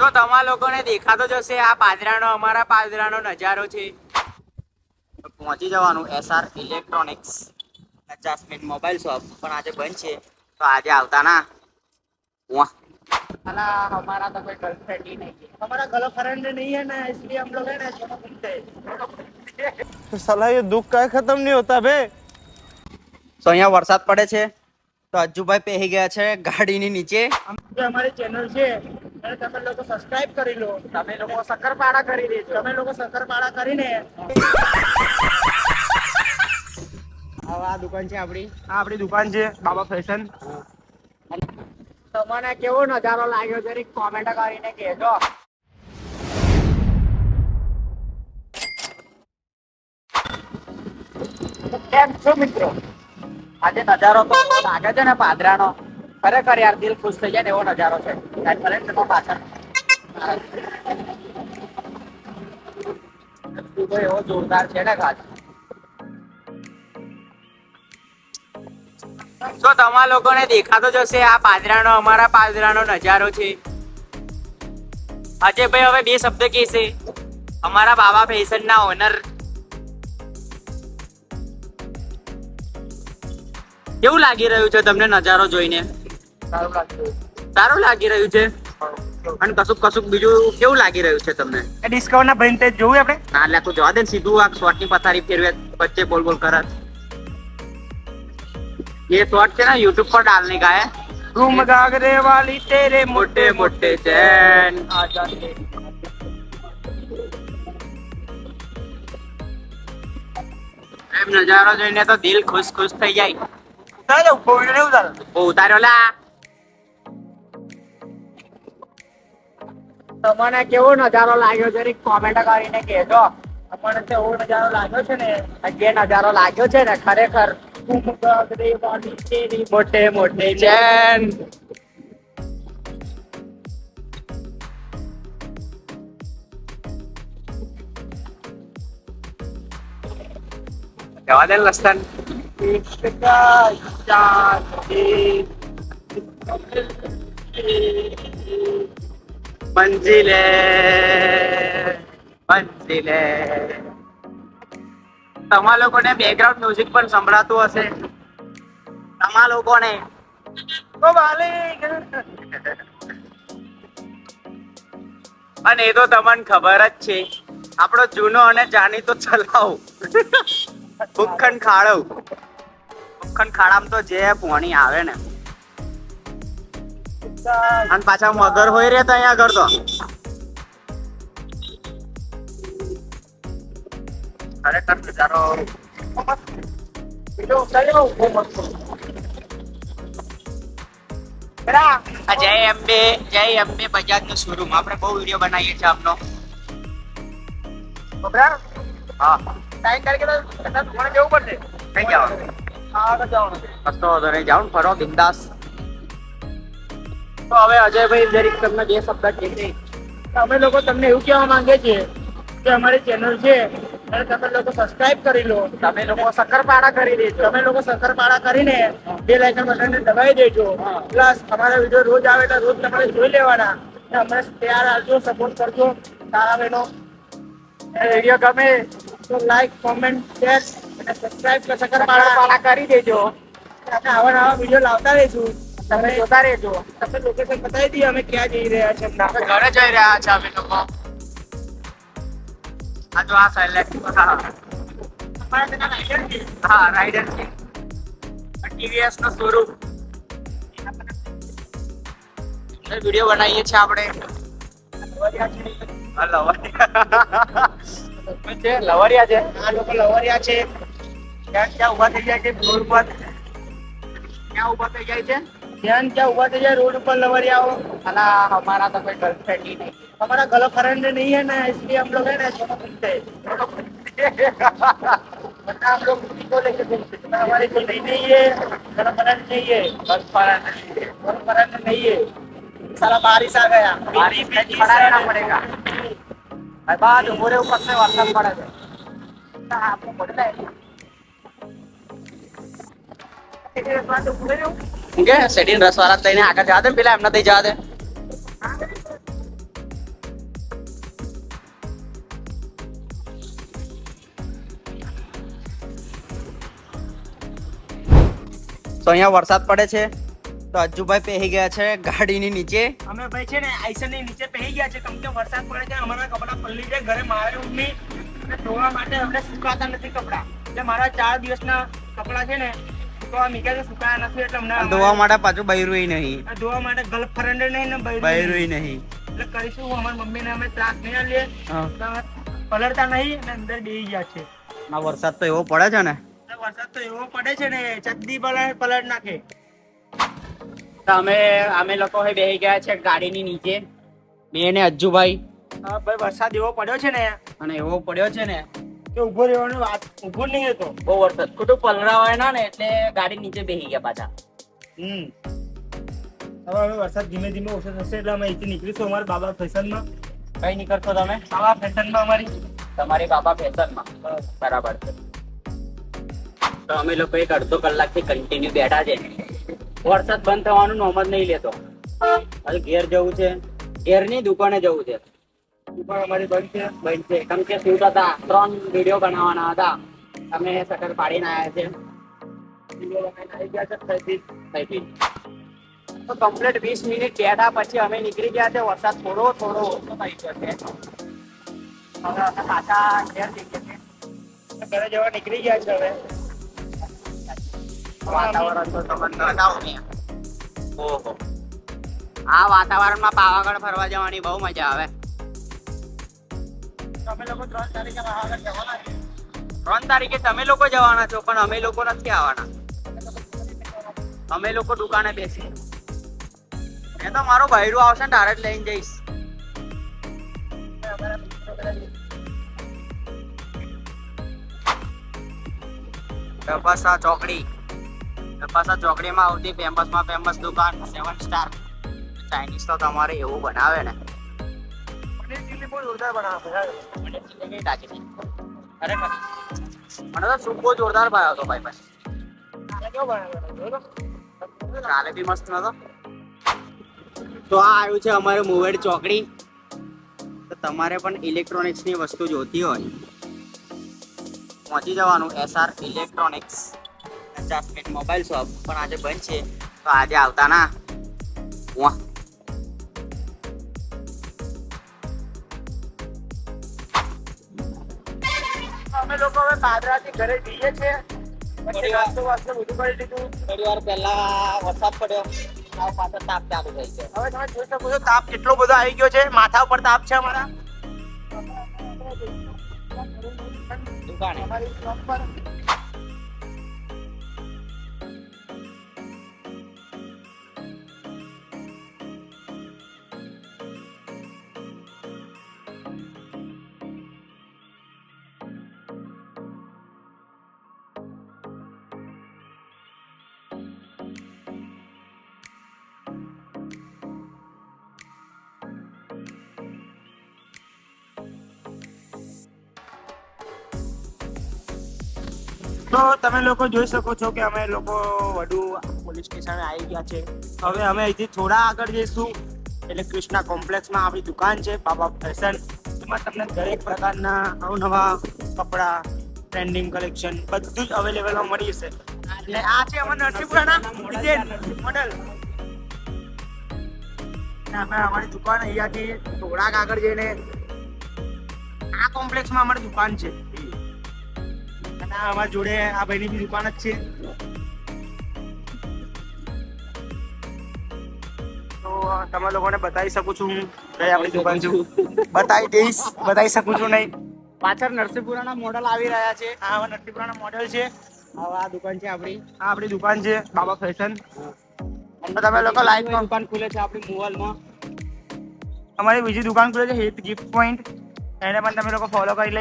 તો તમારા લોકોને દેખાતો જ હશે આ પાદરાનો અમારા પાદરાનો નજારો છે પહોંચી જવાનું SR electronics Jasmine mobile shop પણ આજે બંધ છે તો આજે આવતા ના વાહ અલા હમારા તો કોઈ ગર્લફ્રેન્ડ ही नहीं है हमारा गर्लफ्रेंड नहीं है ना इसलिए हम लोग है ना दोनों घूमते हैं साला ये दुख का खत्म नहीं होता बे તો અહીંયા વરસાદ પડે છે તો અજ્જુભાઈ પહેરી ગયા છે ગાડીની નીચે જે અમારી ચેનલ છે એને તમે લોકો સબસ્ક્રાઇબ કરી લો તમે લોકો શક્કરપાડા કરી દેજો તમે લોકો શક્કરપાડા કરીને આ દુકાન છે આપણી આ આપણી દુકાન છે બાબા ફેશન તમને કેવો નજારો લાગ્યો જરીક કોમેન્ટ કરીને કહેજો. કેમ છો મિત્રો? આજે નજારો તો લાગે છે ને પાદરાનો. ખરેખર યાર દિલ ખુશ થઈ જાય ને એવો નજારો છે. એવો જોરદાર છે ને ખાસ તો તમારા લોકોને દેખાતો જશે આ પાદરાનો અમારા પાદરાનો નજારો છે. અજયભાઈ હવે બે શબ્દ કહેશે અમારા બાબા ફેશન ના ઓનર. કેવું લાગી રહ્યું છે તમને નજારો જોઈને? સારું લાગ્યું સારું લાગી રહ્યું છે અને કશુંક કશુંક બીજું કેવું લાગી રહ્યું છે તમને એ ડિસ્કાઉન્ટ ના ભાઈ તે જોવું આપણે ના એટલે તું જવા દે ને સીધું આ શોર્ટ ની પથારી ફેરવે વચ્ચે બોલ બોલ કરત ये शॉर्ट છે ને YouTube पर डालने का है घूम गागरे वाली तेरे मोटे मोटे चैन आजाद એમ નજારો જોઈને તો દિલ ખુશ ખુશ થઈ જાય ઉતાર દો ફોન ને ઉતાર બહુ ઉતાર્યો લા તમને કેવો નજારો લાગ્યો? જરીક કોમેન્ટ કરીને કહેજો. તમને તો એવો નજારો લાગ્યો છે ને જે નજારો લાગ્યો છે ને ખરેખર. મોટે મોટે ચેન. જવા દે લસન મંજિલે મંજિલે તમારા લોકોને બેકગ્રાઉન્ડ મ્યુઝિક પણ સંભળાતું હશે તમારા લોકોને અને એ તો તમને ખબર જ છે આપણો જૂનો અને જાણીતો ચલાવ ભૂખંડ ખાડો ભૂખંડ ખાડામાં તો જે પોણી આવે ને અને પાછા મગર હોય રે તો અહીંયા આગળ તો. ખરેખર નજારો જય અંબે જય અંબે બજાજ નો શોરૂમ આપણે બહુ વીડિયો બનાવીએ છીએ આપનો હા. ટાઈમ તારીખે તો કદાચ જવું પડશે. કઈ જવાનું. આગળ જવાનું. કશો વાંધો નહીં ફરો બિંદાસ. તો હવે અજયભાઈ જરીક તમને બે શબ્દ કહેશે. અમે લોકો તમને એવું કહેવા માંગે છીએ કે અમારી ચેનલ છે અને તમે લોકો સબસ્ક્રાઇબ કરી લો તમે લોકો શક્કરપાડા કરી દેજો તમે લોકો શક્કરપાડા કરીને બે લાઇકન બટનને દબાવી દેજો. પ્લસ અમારા વીડિયો રોજ આવે એટલે રોજ તમારે જોઈ લેવાના. અમને પ્યાર આપજો સપોર્ટ કરજો. સારા બહેનો વીડિયો ગમે તો લાઈક કોમેન્ટ શેર અને સબસ્ક્રાઇબ શક્કરપાડા કરી દેજો. આપણે આવા નવા વીડિયો લાવતા રહીશું. તમે જોતા રહેજો તમે લોકેશન બતાવી દઈએ અમે ક્યાં જઈ રહ્યા છે અમે ઘરે જઈ રહ્યા છે અમે લોકો. આ જો આ સાયલેન્ટ હા. હા રાઈડર છે. ટીવીએસ નો શોરૂમ વીડિયો બનાવીએ છીએ આપણે. લવરિયા છે. લવરિયા. છે આ લોકો લવરિયા છે. ક્યાં ક્યાં ઊભા થઈ જાય છે? ફ્લોર પર ક્યાં ઊભા થઈ જાય છે? ધ્યાન ક્યાં ઉભા થઈ જાય रोड पर लवरियाओ અલા હમારા તો કોઈ ગર્લફ્રેન્ડ ही नहीं हमारा गर्लफ्रेंड नहीं है ना इसलिए हम लोग है ना दोनों घूमते हैं वरना हम लोग किसी को लेके घूमते हैं हमारी कोई नहीं नहीं है गर्लफ्रेंड नहीं है गर्लफ्रेंड गर्लफ्रेंड नहीं है साला बारिश आ गया बारिश में खड़ा रहना पड़ेगा भाई बाद पूरे ऊपर से वर्षा पड़े છે आपको पड़ता है હું કે રસવાળા લઈને આગળ જવા દે ને પેલા એમના થઈ જવા દે. તો અહીંયા વરસાદ પડે છે. તો અજ્જુભાઈ પહેરી ગયા છે ગાડીની નીચે. અમે ભાઈ છે ને આઈસરની નીચે પહેરી ગયા છે. કેમ કે વરસાદ પડે છે, અમારા કપડાં પલળી છે, ઘરે મારે ઉમી ધોવા માટે અમને સુકાતા નથી કપડાં. એટલે મારા ચાર દિવસના કપડાં છે ને તો આ મીકા છે સુકાયા નથી એટલે અમને ધોવા માટે પાછું બૈરું નહીં. આ ધોવા માટે ગર્લફ્રેન્ડ નહીં ને બૈરું બૈરું નહીં. એટલે કરીશું અમારી મમ્મી ને અમે ત્રાસ નહીં હા. એટલે પલળતા નહીં અને અંદર બેહી ગયા છે. આ વરસાદ તો એવો પડે છે ને. વરસાદ તો એવો પડે છે ને ચદ્દી પલળ પલટ નાખે. તો અમે અમે લોકો હવે બેહી ગયા છે ગાડીની નીચે. બે ને અજ્જુભાઈ. હા ભાઈ વરસાદ એવો પડ્યો છે ને. અને એવો પડ્યો છે ને. કે ઊભો રહેવાની વાત ઊભો નહીં હતો બહુ વરસાદ. ખોટું પલરાવાય ના ને એટલે ગાડી નીચે બેસી ગયા પાછા. હમ. હવે હવે વરસાદ ધીમે ધીમે ઓછો થશે એટલે અમે અહીંથી નીકળીશું અમારા બાબા ફેશનમાં. કઈ નીકળશો તમે. બાબા ફેશનમાં અમારી. તમારી બાબા ફેશનમાં. બરાબર છે. તો અમે લોકો એક અડધો કલાકથી કન્ટિન્યુ બેઠા છે. વરસાદ બંધ થવાનું નોમ જ નહીં લેતો. હવે ઘેર જવું છે. ઘેરની દુકાને જવું છે. દુકાન અમારી બંધ છે કેમ કે શૂટ હતા, ત્રણ વીડિયો બનાવવાના હતા. અમે શટર પાડીને આવ્યા છે. વીડિયો બનાવીને ગયા છે ફરીથી. થઈ તો કમ્પ્લીટ વીસ મિનિટ બેઠા પછી અમે નીકળી ગયા છે. વરસાદ થોડો થોડો ઓછો થઈ ગયો છે. પાછા ઘેર જઈએ છીએ. ઘરે જવા નીકળી ગયા છે હવે. વાતાવરણ તો તમને ઓહો. આ વાતાવરણમાં પાવાગઢ ફરવા જવાની બહુ મજા આવે. ત્રણ તારીખે તમે લોકો જવાના છો, પણ અમે લોકો નથી આવવાના. અમે લોકો દુકાને બેસી એ તો મારો ભાઈડું આવશે ને તારે જ લઈને જઈશ. ડબ્બાસા ચોકડી. ડબ્બાસા ચોકડીમાં આવતી ફેમસમાં ફેમસ દુકાન સેવન સ્ટાર ચાઇનીઝ તો તમારે એવું બનાવે ને. પનીર ચીલી બહુ જોરદાર બનાવે છે મને ચીલી નહીં ટાંકી દે. ખરેખર મને તો સૂપ બહુ જોરદાર ભાવ્યો હતો ભાઈ ભાઈ કેવો? કાલે બી મસ્ત નતો તો આ આવ્યું છે અમારે મુવેડ ચોકડી તો તમારે પણ ઇલેક્ટ્રોનિક્સની વસ્તુ જોતી હોય। પહોંચી જવાનું એસઆર ઇલેક્ટ્રોનિક્સ પચાસ મિનિટ મોબાઈલ શોપ પણ આજે બંધ છે. તો આજે આવતા ના. વાહ અમે લોકો હવે પાદરાથી ઘરે જઈએ છીએ. પછી. નાસ્તો વાસ્તો બધું કરી દીધું. થોડી વાર પહેલા વરસાદ પડ્યો. પાછળ તાપ ચાલુ થઈ છે હવે તમે જોઈ શકો છો તાપ કેટલો બધો આવી ગયો છે. માથા ઉપર તાપ છે અમારા. દુકાને. અમારી શોપ પર તો તમે લોકો જોઈ શકો છો કે અમે લોકો વડુ પોલીસ સ્ટેશન આવી ગયા છે. હવે અમે અહીંથી થોડા આગળ જઈશું. એટલે કૃષ્ણા કોમ્પ્લેક્સમાં આપણી દુકાન છે બાબા ફેશન એમાં તમને દરેક પ્રકારના અવનવા કપડાં ટ્રેન્ડિંગ કલેક્શન બધું જ અવેલેબલમાં મળી જશે. એટલે આ છે અમારા નરસિંહપુરાના ડિઝાઇન મોડલ અમે અમારી દુકાન અહીંયાથી થોડાક આગળ જઈને આ કોમ્પ્લેક્સમાં અમારી દુકાન છે. અને અમારા જોડે આ ભાઈની બી દુકાન જ છે. તો તમે લોકોને બતાવી શકું છું હું કઈ આપણી દુકાન છું. બતાવી દઈશ બતાવી શકું છું નહીં. પાછળ નરસિંહપુરાના મોડલ આવી રહ્યા છે. આ હવે નરસિંહપુરાના મોડલ છે. હવે આ દુકાન છે આપણી. આ આપણી દુકાન છે બાબા ફેશન. તો તમે લોકો લાઈવ દુકાન ખુલે છે આપણી મોબાઈલમાં અમારી બીજી દુકાન ખુલે છે હિત ગિફ્ટ પોઈન્ટ. એને પણ તમે લોકો ફોલો કરી લઈ